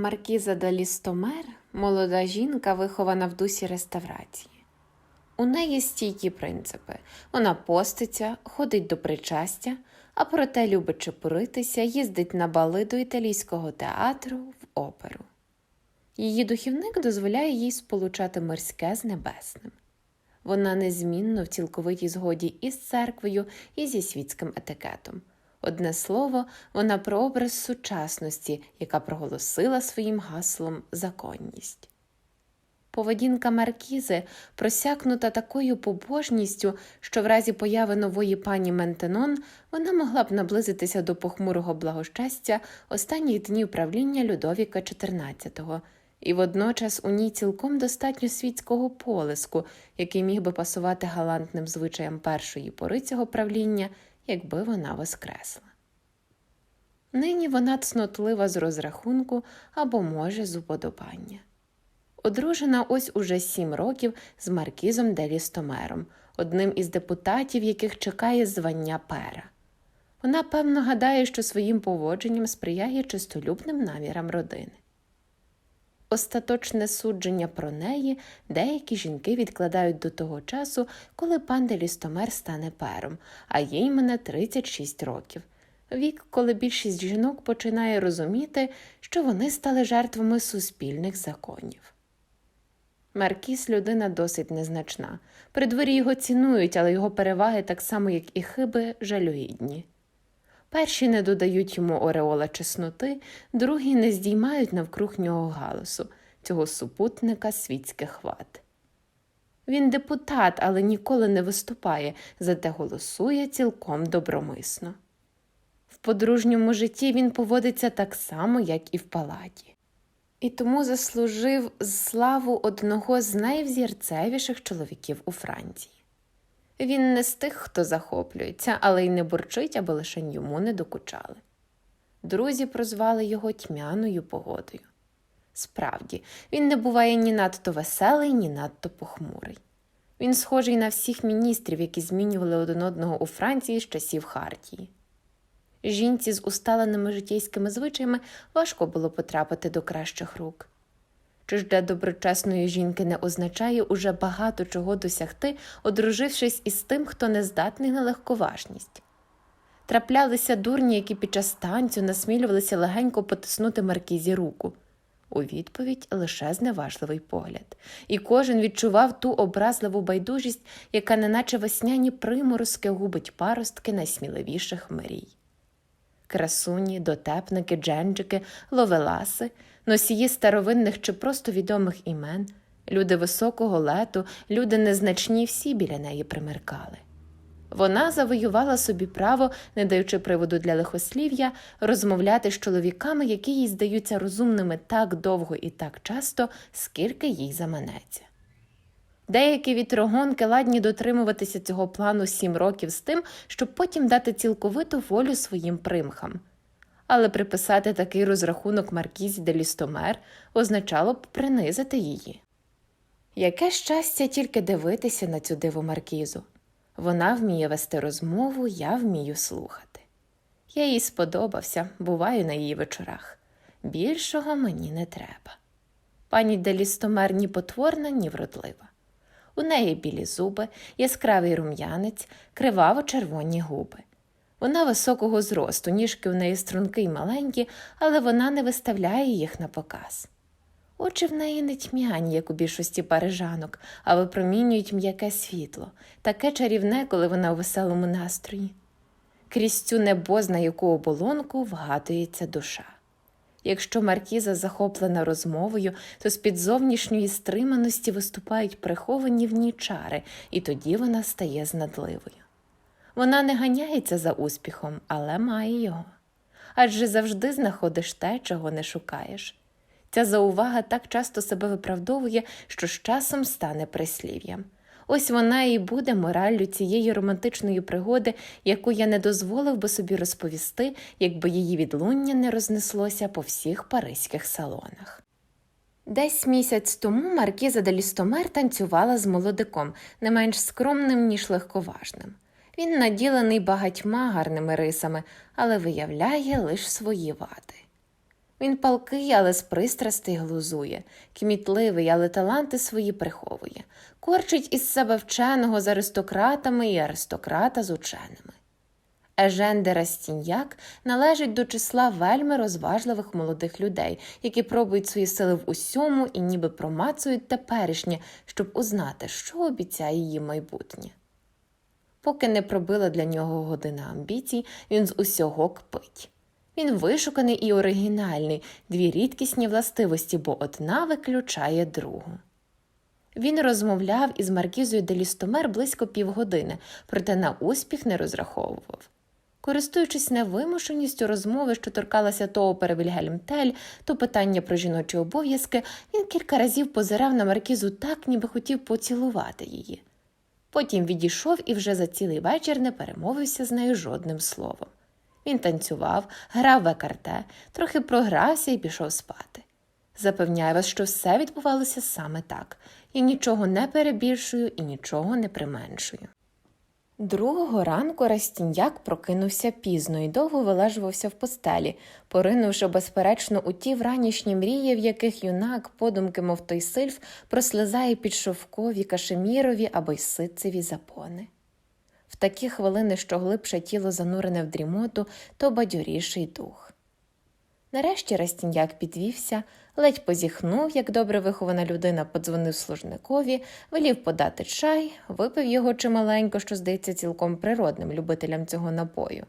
Маркіза де Лістомер молода жінка, вихована в дусі реставрації. У неї стійкі принципи. Вона поститься, ходить до причастя, а проте любить чепуритися, їздить на бали до італійського театру в оперу. Її духівник дозволяє їй сполучати морське з небесним. Вона незмінно в цілковитій згоді із церквою і зі світським етикетом. Одне слово, вона прообраз сучасності, яка проголосила своїм гаслом законність. Поведінка Маркізи просякнута такою побожністю, що в разі появи нової пані Ментенон вона могла б наблизитися до похмурого благощастя останніх днів правління Людовіка XIV, і водночас у ній цілком достатньо світського полиску, який міг би пасувати галантним звичаям першої пори цього правління, якби вона воскресла. Нині вона цнотлива з розрахунку або може з уподобання. Одружена ось уже сім років з Маркізом де Лістомером, одним із депутатів, яких чекає звання пера. Вона певно гадає, що своїм поводженням сприяє чистолюбним намірам родини. Остаточне судження про неї деякі жінки відкладають до того часу, коли пан де Лістомер стане пером, а їй мене 36 років. Вік, коли більшість жінок починає розуміти, що вони стали жертвами суспільних законів. Маркіс людина досить незначна. При дворі його цінують, але його переваги, так само, як і хиби, жалюгідні. Перші не додають йому ореола чесноти, другі не здіймають навкруг нього галасу, цього супутника світських вад. Він депутат, але ніколи не виступає, зате голосує цілком добромисно. В подружньому житті він поводиться так само, як і в палаті і тому заслужив славу одного з найвзірцевіших чоловіків у Франції. Він не з тих, хто захоплюється, але й не бурчить, аби лише йому не докучали. Друзі прозвали його тьмяною погодою. Справді, він не буває ні надто веселий, ні надто похмурий. Він схожий на всіх міністрів, які змінювали один одного у Франції з часів Хартії. Жінці з усталеними житейськими звичаями важко було потрапити до кращих рук. Чи для доброчесної жінки не означає уже багато чого досягти, одружившись із тим, хто не здатний на легковажність? Траплялися дурні, які під час танцю насмілювалися легенько потиснути маркізі руку. У відповідь лише зневажливий погляд, і кожен відчував ту образливу байдужість, яка, неначе весняні приморозки, губить паростки найсміливіших мрій красуні, дотепники, дженджики, ловеласи, носії старовинних чи просто відомих імен, люди високого лету, люди незначні всі біля неї примеркали. Вона завоювала собі право, не даючи приводу для лихослів'я, розмовляти з чоловіками, які їй здаються розумними так довго і так часто, скільки їй заманеться. Деякі вітрогонки ладні дотримуватися цього плану сім років з тим, щоб потім дати цілковиту волю своїм примхам. Але приписати такий розрахунок Маркізі де Лістомер означало б принизити її. Яке щастя тільки дивитися на цю диву Маркізу. Вона вміє вести розмову, я вмію слухати. Я їй сподобався, буваю на її вечорах. Більшого мені не треба. Пані де Лістомер ні потворна, ні вродлива. У неї білі зуби, яскравий рум'янець, криваво червоні губи. Вона високого зросту, ніжки у неї струнки й маленькі, але вона не виставляє їх на показ. Очі в неї не тьмяні, як у більшості парижанок, а випромінюють м'яке світло, таке чарівне, коли вона у веселому настрої. Крізь цю небозна яку оболонку вгадується душа. Якщо Маркіза захоплена розмовою, то з під зовнішньої стриманості виступають приховані в ній чари, і тоді вона стає знадливою. Вона не ганяється за успіхом, але має його. Адже завжди знаходиш те, чого не шукаєш. Ця заувага так часто себе виправдовує, що з часом стане прислів'ям. Ось вона і буде мораллю цієї романтичної пригоди, яку я не дозволив би собі розповісти, якби її відлуння не рознеслося по всіх паризьких салонах. Десь місяць тому Маркіза де Лістомер танцювала з молодиком, не менш скромним, ніж легковажним. Він наділений багатьма гарними рисами, але виявляє лише свої вади. Він палкий, але з пристрастей глузує, кмітливий, але таланти свої приховує, корчить із себе вченого з аристократами і аристократа з ученими. Ежен де Растіньяк належить до числа вельми розважливих молодих людей, які пробують свої сили в усьому і ніби промацують теперішнє, щоб узнати, що обіцяє її майбутнє. Поки не пробила для нього година амбіцій, він з усього кпить. Він вишуканий і оригінальний, дві рідкісні властивості, бо одна виключає другу. Він розмовляв із Маркізою де Лістомер близько півгодини, проте на успіх не розраховував. Користуючись невимушеністю розмови, що торкалася то опери Вільгельм Тель, то питання про жіночі обов'язки, він кілька разів позирав на Маркізу так, ніби хотів поцілувати її. Потім відійшов і вже за цілий вечір не перемовився з нею жодним словом. Він танцював, грав в екарте, трохи програвся і пішов спати. Запевняю вас, що все відбувалося саме так. Я нічого не перебільшую і нічого не применшую. Другого ранку Растіньяк прокинувся пізно і довго вилежувався в постелі, поринувши, безперечно, у ті вранішні мрії, в яких юнак, подумки, мов той сильф, прослизає під шовкові, кашемірові або й ситцеві запони. В такі хвилини, що глибше тіло занурене в дрімоту, то бадьоріший дух. Нарешті Растіньяк підвівся, ледь позіхнув, як добре вихована людина подзвонив служникові, велів подати чай, випив його чималенько, що здається цілком природним любителям цього напою.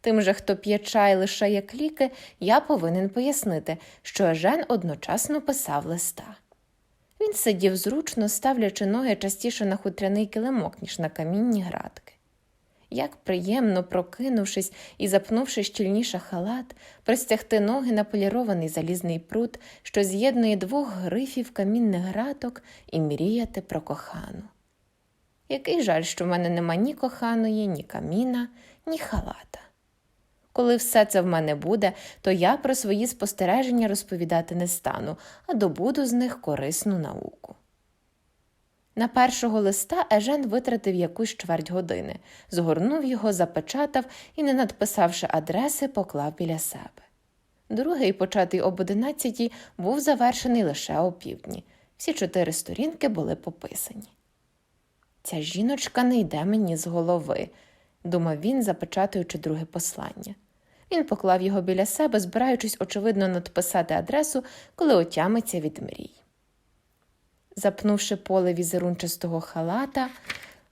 Тим же, хто п'є чай лише як ліки, я повинен пояснити, що Ежен одночасно писав листа. Він сидів зручно, ставлячи ноги частіше на хутряний килимок, ніж на камінні градки. Як приємно, прокинувшись і запнувши щільніше халат, простягти ноги на полірований залізний прут, що з'єднує двох грифів камінних граток, і мріяти про кохану. Який жаль, що в мене нема ні коханої, ні каміна, ні халата. Коли все це в мене буде, то я про свої спостереження розповідати не стану, а добуду з них корисну науку. На першого листа Ежен витратив якусь чверть години, згорнув його, запечатав і, не надписавши адреси, поклав біля себе. Другий, початий об одинадцятій, був завершений лише опівдні. Всі чотири сторінки були пописані. Ця жіночка не йде мені з голови, думав він, запечатуючи друге послання. Він поклав його біля себе, збираючись, очевидно, надписати адресу, коли отямиться від мрій. Запнувши поле візерунчастого халата,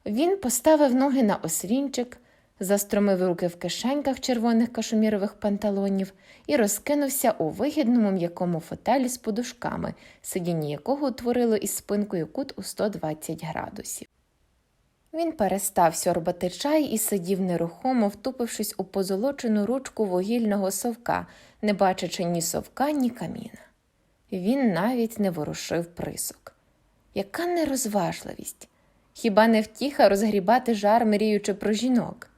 він поставив ноги на осрінчик, застромив руки в кишеньках червоних кашемірових панталонів і розкинувся у вигідному м'якому фотелі з подушками, сидіння якого утворило із спинкою кут у 120 градусів. Він перестав сьорбати чай і сидів нерухомо, втупившись у позолочену ручку вугільного совка, не бачачи ні совка, ні каміна. Він навіть не ворушив присок. Яка нерозважливість! Хіба не втіха розгрібати жар, мріючи про жінок?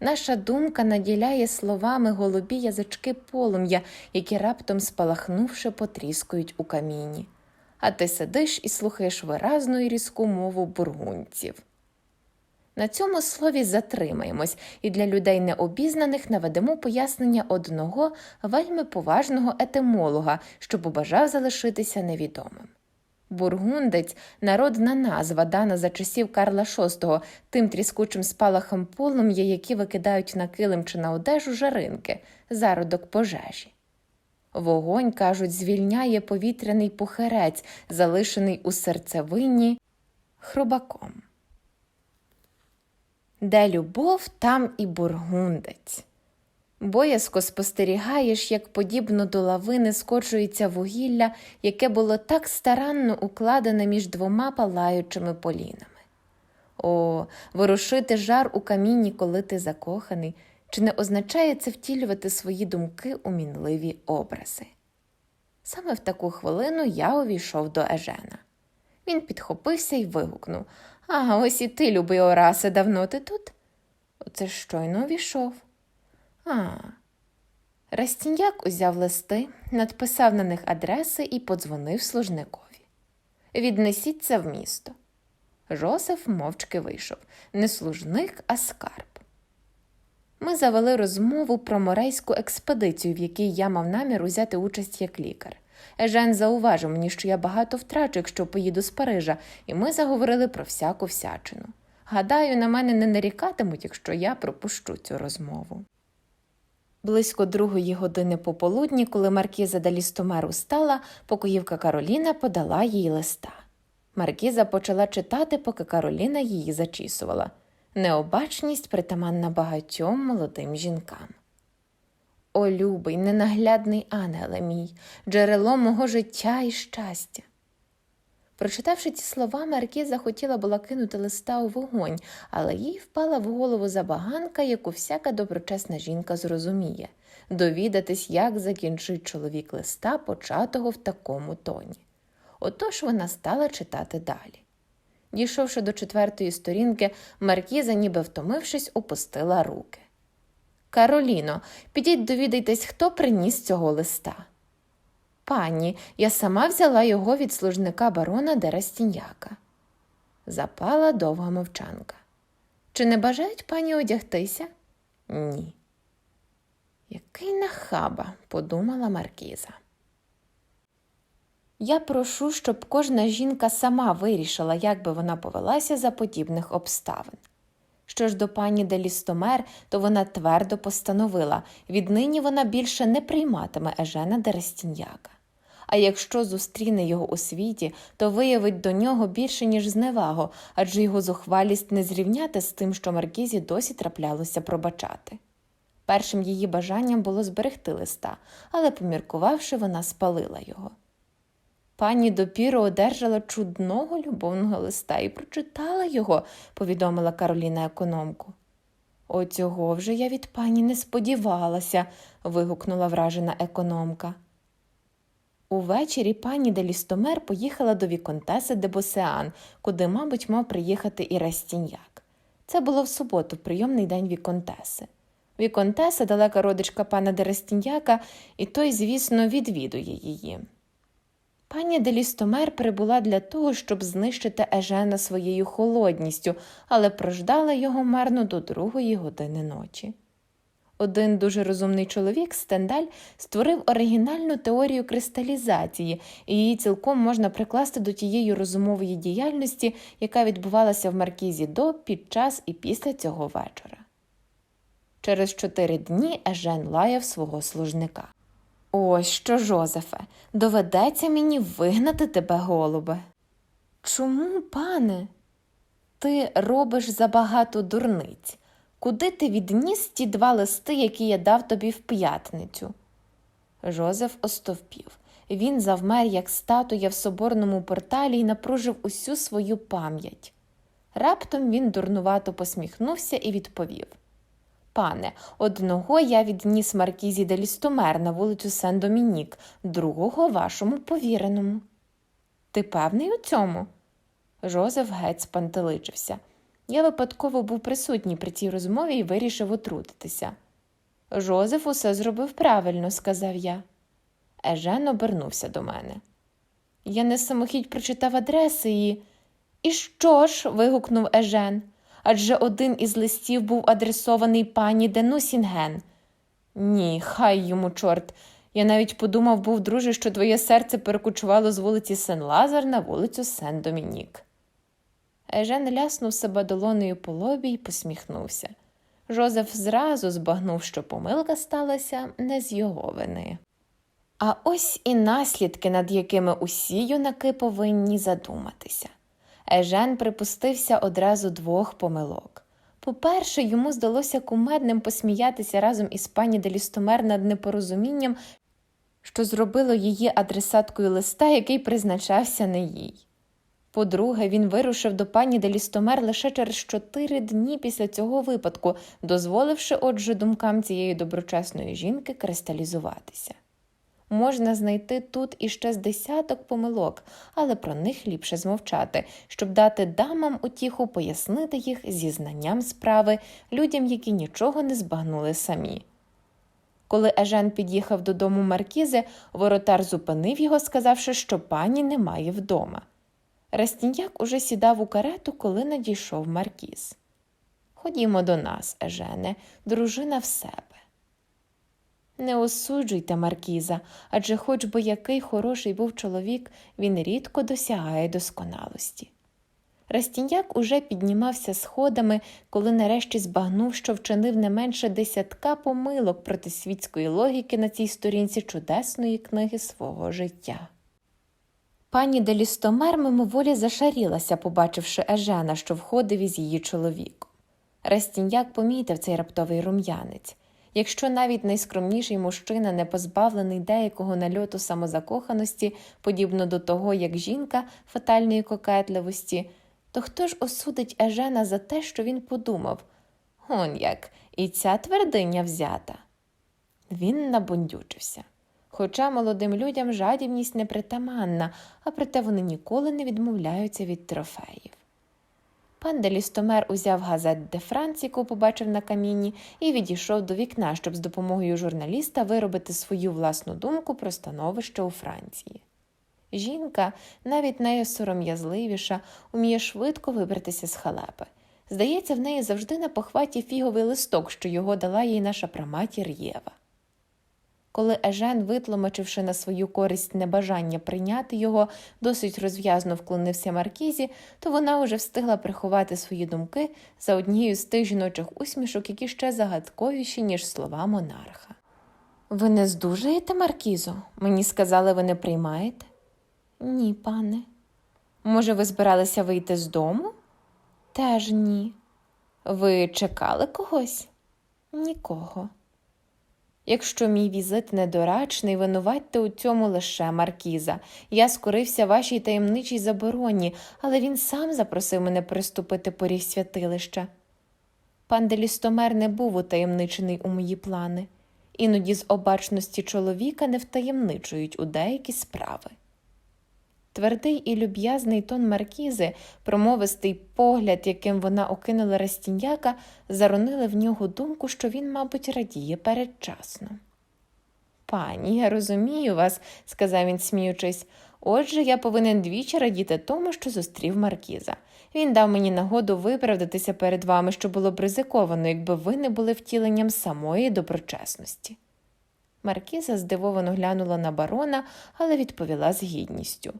Наша думка наділяє словами голубі язички полум'я, які раптом спалахнувши, потріскують у каміні. А ти сидиш і слухаєш виразну і різку мову бургунців. На цьому слові затримаємось і для людей необізнаних наведемо пояснення одного вельми поважного етимолога, що побажав залишитися невідомим. Бургундець народна назва, дана за часів Карла VI, тим тріскучим спалахом полум'я, які викидають на килим чи на одежу жаринки, зародок пожежі. Вогонь, кажуть, звільняє повітряний пухерець, залишений у серцевині хробаком. Де любов, там і бургундець. Боязко спостерігаєш, як подібно до лавини скочується вугілля, яке було так старанно укладене між двома палаючими полінами. О, ворушити жар у камінні, коли ти закоханий, чи не означає це втілювати свої думки у мінливі образи? Саме в таку хвилину я увійшов до Ежена. Він підхопився і вигукнув А, ось і ти, любий Орасе, давно ти тут? Оце щойно увійшов. А. Растіньяк узяв листи, надписав на них адреси і подзвонив служникові. Віднесіть це в місто. Жосеф мовчки вийшов не служник, а скарб. Ми завели розмову про морейську експедицію, в якій я мав намір узяти участь як лікар. Ежен зауважив мені, що я багато втрачу, якщо поїду з Парижа, і ми заговорили про всяку всячину. Гадаю, на мене не нарікатимуть, якщо я пропущу цю розмову. Близько другої години пополудні, коли Маркіза де Лістомер устала, покоївка Кароліна подала їй листа. Маркіза почала читати, поки Кароліна її зачісувала. Необачність притаманна багатьом молодим жінкам. О, любий, ненаглядний ангеле мій, джерело мого життя і щастя. Прочитавши ці слова, Маркіза хотіла була кинути листа у вогонь, але їй впала в голову забаганка, яку всяка доброчесна жінка зрозуміє довідатись, як закінчить чоловік листа, початого в такому тоні. Отож вона стала читати далі. Дійшовши до четвертої сторінки, Маркіза, ніби втомившись, опустила руки. Кароліно, підіть довідайтесь, хто приніс цього листа. Пані, я сама взяла його від служника барона Дерастіньяка. Запала довга мовчанка. Чи не бажають пані одягтися? Ні. Який нахаба, подумала Маркіза. Я прошу, щоб кожна жінка сама вирішила, як би вона повелася за подібних обставин. Що ж до пані Делістомер, то вона твердо постановила віднині вона більше не прийматиме Ежена Дерестіньяка. А якщо зустріне його у світі, то виявить до нього більше, ніж зневагу, адже його зухвалість не зрівняти з тим, що Маркізі досі траплялося пробачати. Першим її бажанням було зберегти листа, але, поміркувавши, вона спалила його. Пані допіру одержала чудного любовного листа і прочитала його, повідомила Кароліна економку. Оцього вже я від пані не сподівалася, вигукнула вражена економка. Увечері пані Делістомер поїхала до Віконтеси де Босеан, куди, мабуть, мав приїхати і Растіньяк. Це було в суботу, прийомний день Віконтеси. Віконтеса далека родичка пана Дерестіньяка, і той, звісно, відвідує її. Пані Делістомер прибула для того, щоб знищити Ежена своєю холодністю, але прождала його марно до другої години ночі. Один дуже розумний чоловік, Стендаль, створив оригінальну теорію кристалізації, і її цілком можна прикласти до тієї розумової діяльності, яка відбувалася в Маркізі до, під час і після цього вечора. Через чотири дні Ежен лаяв свого служника. Ось що, Жозефе, доведеться мені вигнати тебе, голубе. Чому, пане? Ти робиш забагато дурниць. Куди ти відніс ті два листи, які я дав тобі в п'ятницю? Жозеф остовпів. Він завмер, як статуя в соборному порталі, і напружив усю свою пам'ять. Раптом він дурнувато посміхнувся і відповів Пане, одного я відніс Маркізі де Лістомер на вулицю Сен Домінік, другого вашому повіреному. Ти певний у цьому? Жозеф геть спантеличився. Я випадково був присутній при цій розмові і вирішив отрутитися. Жозеф усе зробив правильно, сказав я. Ежен обернувся до мене. Я не самохідь прочитав адреси і. І що ж? вигукнув Ежен. Адже один із листів був адресований пані Денусінген. Ні, хай йому, чорт. Я навіть подумав, був, друже, що твоє серце перекочувало з вулиці Сен Лазар на вулицю Сен Домінік. Ежен ляснув себе долонею по лобі і посміхнувся. Жозеф зразу збагнув, що помилка сталася не з його вини. А ось і наслідки, над якими усі юнаки повинні задуматися. Ежен припустився одразу двох помилок. По-перше, йому здалося кумедним посміятися разом із пані Делістомер над непорозумінням, що зробило її адресаткою листа, який призначався не їй. По-друге, він вирушив до пані Делістомер лише через чотири дні після цього випадку, дозволивши отже думкам цієї доброчесної жінки кристалізуватися. Можна знайти тут іще з десяток помилок, але про них ліпше змовчати, щоб дати дамам утіху пояснити їх зі знанням справи людям, які нічого не збагнули самі. Коли Ежен під'їхав додому Маркізи, воротар зупинив його, сказавши, що пані немає вдома. Растіньяк уже сідав у карету, коли надійшов Маркіз. Ходімо до нас, Ежене, дружина в себе. Не осуджуйте Маркіза, адже хоч би який хороший був чоловік, він рідко досягає досконалості. Растіньяк уже піднімався сходами, коли нарешті збагнув, що вчинив не менше десятка помилок проти світської логіки на цій сторінці чудесної книги свого життя. Пані Делістомер мимоволі зашарілася, побачивши Ежена, що входив із її чоловіком. Растіньяк помітив цей раптовий рум'янець. Якщо навіть найскромніший мужчина не позбавлений деякого нальоту самозакоханості, подібно до того, як жінка фатальної кокетливості, то хто ж осудить Ежена за те, що він подумав он як, і ця твердиня взята. Він набундючився. Хоча молодим людям жадібність не притаманна, а проте вони ніколи не відмовляються від трофеїв. Пан Делістомер узяв газет де Франс, яку побачив на каміні, і відійшов до вікна, щоб з допомогою журналіста виробити свою власну думку про становище у Франції. Жінка, навіть найсором'язливіша, уміє швидко вибратися з халепи. Здається, в неї завжди на похваті фіговий листок, що його дала їй наша праматір Єва. Коли Ежен, витлумачивши на свою користь небажання прийняти його, досить розв'язно вклонився Маркізі, то вона уже встигла приховати свої думки за однією з тих жіночих усмішок, які ще загадковіші, ніж слова монарха. Ви не здужаєте, Маркізо? Мені сказали, ви не приймаєте? Ні, пане. Може, ви збиралися вийти з дому? Теж ні. Ви чекали когось? Нікого. Якщо мій візит недорачний, винуватьте у цьому лише Маркіза. Я скорився вашій таємничій забороні, але він сам запросив мене приступити поріг святилища. Пан Делістомер не був утаємничений у мої плани, іноді з обачності чоловіка не втаємничують у деякі справи. Твердий і люб'язний тон Маркізи, промовистий погляд, яким вона окинула Растіньяка, заронили в нього думку, що він, мабуть, радіє передчасно. Пані, я розумію вас, сказав він, сміючись. Отже, я повинен двічі радіти тому, що зустрів Маркіза. Він дав мені нагоду виправдатися перед вами, що було б ризиковано, якби ви не були втіленням самої доброчесності. Маркіза здивовано глянула на барона, але відповіла з гідністю.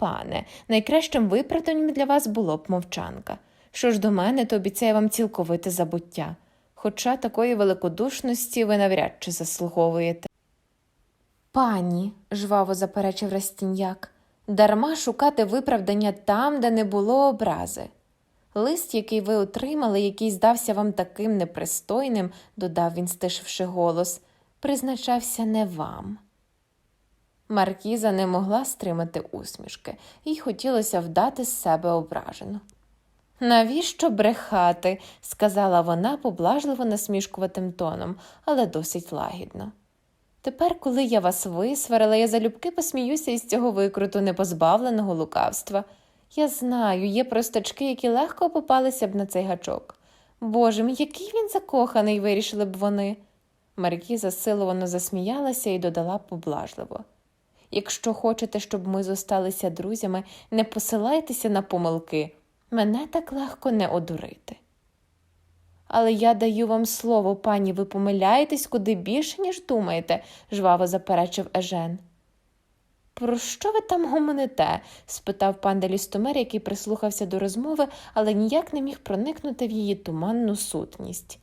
Пане, найкращим виправданням для вас було б мовчанка. Що ж до мене, то обіцяю вам цілковите забуття, хоча такої великодушності ви навряд чи заслуговуєте. Пані, жваво заперечив Растіньяк, дарма шукати виправдання там, де не було образи. Лист, який ви отримали, який здався вам таким непристойним, додав він, стишивши голос, призначався не вам. Маркіза не могла стримати усмішки, їй хотілося вдати з себе ображену. Навіщо брехати? сказала вона поблажливо насмішкуватим тоном, але досить лагідно. Тепер, коли я вас висварила, я залюбки посміюся із цього викруту непозбавленого лукавства. Я знаю, є простачки, які легко попалися б на цей гачок. Боже мій, який він закоханий, вирішили б вони. Маркіза силовано засміялася і додала поблажливо. Якщо хочете, щоб ми зосталися друзями, не посилайтеся на помилки, мене так легко не одурити. Але я даю вам слово, пані, ви помиляєтесь куди більше, ніж думаєте, жваво заперечив Ежен. Про що ви там гомоните? спитав пан Делістомер, який прислухався до розмови, але ніяк не міг проникнути в її туманну сутність.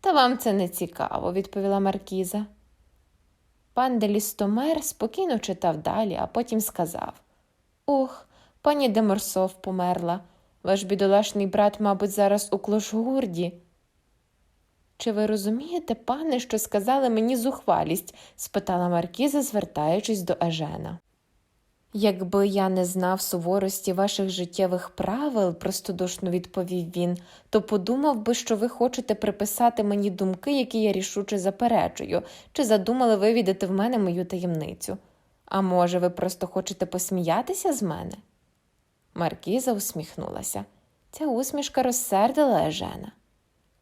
Та вам це не цікаво, відповіла Маркіза. Пан Делістомер спокійно читав далі, а потім сказав Ох, пані Деморсов померла. Ваш бідолашний брат, мабуть, зараз у клошгурді. Чи ви розумієте, пане, що сказали мені зухвалість? спитала Маркіза, звертаючись до Ежена. Якби я не знав суворості ваших життєвих правил, простодушно відповів він, то подумав би, що ви хочете приписати мені думки, які я рішуче заперечую, чи задумали вивідати в мене мою таємницю. А може, ви просто хочете посміятися з мене? Маркіза усміхнулася. Ця усмішка розсердила Ежена.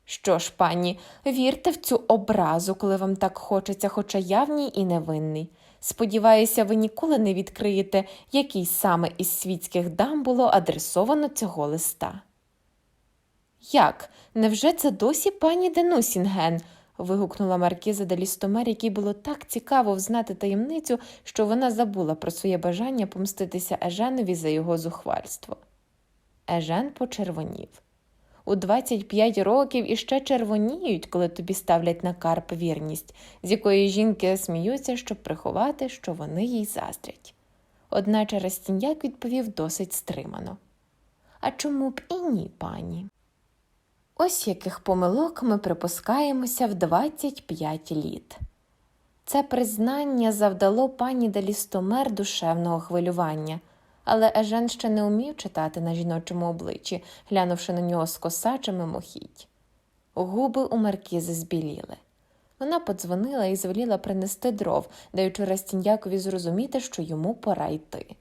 Що ж, пані, вірте в цю образу, коли вам так хочеться, хоча я в ній і невинний. Сподіваюся, ви ніколи не відкриєте, який саме із світських дам було адресовано цього листа. Як? Невже це досі пані Денусінген? вигукнула маркіза де Лістомер, якій було так цікаво взнати таємницю, що вона забула про своє бажання помститися Еженові за його зухвальство. Ежен почервонів. У 25 років іще червоніють, коли тобі ставлять на карп вірність, з якої жінки сміються, щоб приховати, що вони їй заздрять. Одначе Растіньяк відповів досить стримано. А чому б і ні, пані? Ось яких помилок ми припускаємося в 25 літ. Це признання завдало пані Делістомер душевного хвилювання, але Ежен ще не умів читати на жіночому обличчі, глянувши на нього з косача мимохідь. Губи у маркізи збіліли. Вона подзвонила і звеліла принести дров, даючи Растіньякові зрозуміти, що йому пора йти.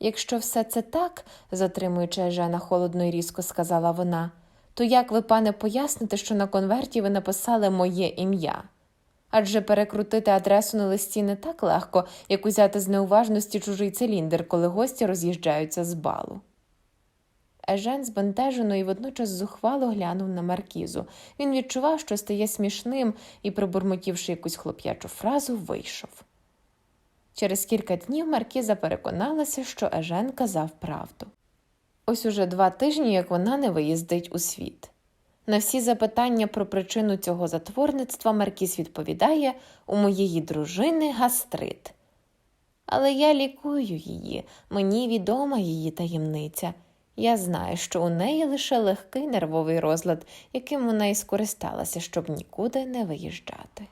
Якщо все це так, затримуючи Ежена холодно і різко сказала вона, то як ви, пане, поясните, що на конверті ви написали моє ім'я? Адже перекрутити адресу на листі не так легко, як узяти з неуважності чужий циліндр, коли гості роз'їжджаються з балу. Ежен збентежено і водночас зухвало глянув на маркізу. Він відчував, що стає смішним і, пробурмотівши якусь хлоп'ячу фразу, вийшов. Через кілька днів Маркіза переконалася, що Ежен казав правду. Ось уже два тижні, як вона не виїздить у світ. На всі запитання про причину цього затворництва Маркіс відповідає у моєї дружини гастрит. Але я лікую її, мені відома її таємниця. Я знаю, що у неї лише легкий нервовий розлад, яким вона і скористалася, щоб нікуди не виїжджати.